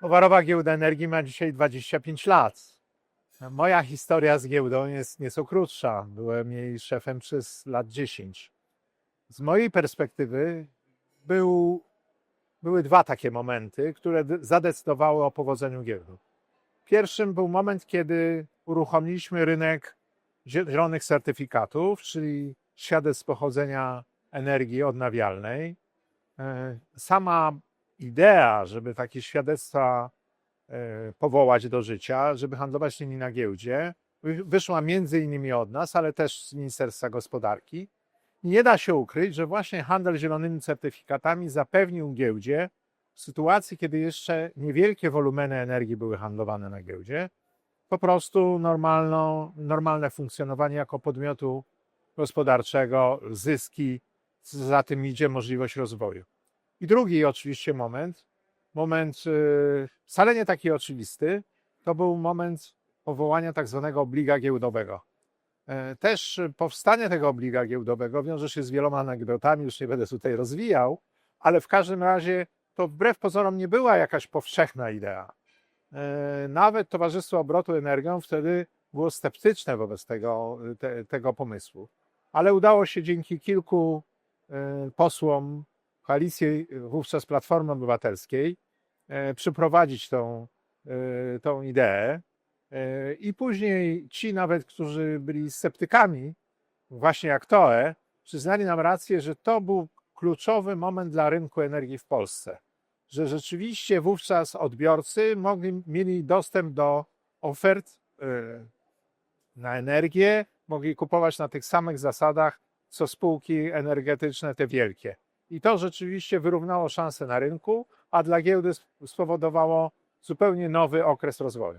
Towarowa Giełda Energii ma dzisiaj 25 lat. Moja historia z giełdą jest nieco krótsza. Byłem jej szefem przez lat 10. Z mojej perspektywy był, były dwa takie momenty, które de- zadecydowały o powodzeniu giełdy. Pierwszym był moment, kiedy uruchomiliśmy rynek zielonych certyfikatów, czyli świadectw pochodzenia energii odnawialnej. E, Sama idea, żeby takie świadectwa e, powołać do życia, żeby handlować nimi na giełdzie, wy- wyszła między innymi od nas, ale też z Ministerstwa Gospodarki. Nie da się ukryć, że właśnie handel zielonymi certyfikatami zapewnił giełdzie w sytuacji, kiedy jeszcze niewielkie wolumeny energii były handlowane na giełdzie, po prostu normalną, normalne funkcjonowanie jako podmiotu gospodarczego, zyski, za tym idzie możliwość rozwoju. I drugi oczywiście moment, moment y, wcale nie taki oczywisty, to był moment powołania tak zwanego obliga giełdowego. E, Też powstanie tego obliga giełdowego wiąże się z wieloma anegdotami, już nie będę tutaj rozwijał, ale w każdym razie to wbrew pozorom nie była jakaś powszechna idea. E, Nawet Towarzystwo Obrotu Energią wtedy było sceptyczne wobec tego, te, tego pomysłu. Ale udało się dzięki kilku e, posłom koalicji wówczas Platformy Obywatelskiej e, przyprowadzić tą, e, tą ideę. E, I później ci nawet, którzy byli sceptykami, właśnie jak TOE, przyznali nam rację, że to był kluczowy moment dla rynku energii w Polsce. Że rzeczywiście wówczas odbiorcy mogli, mieli dostęp do ofert na energię, mogli kupować na tych samych zasadach, co spółki energetyczne, te wielkie. I to rzeczywiście wyrównało szanse na rynku, a dla giełdy sp- spowodowało zupełnie nowy okres rozwoju.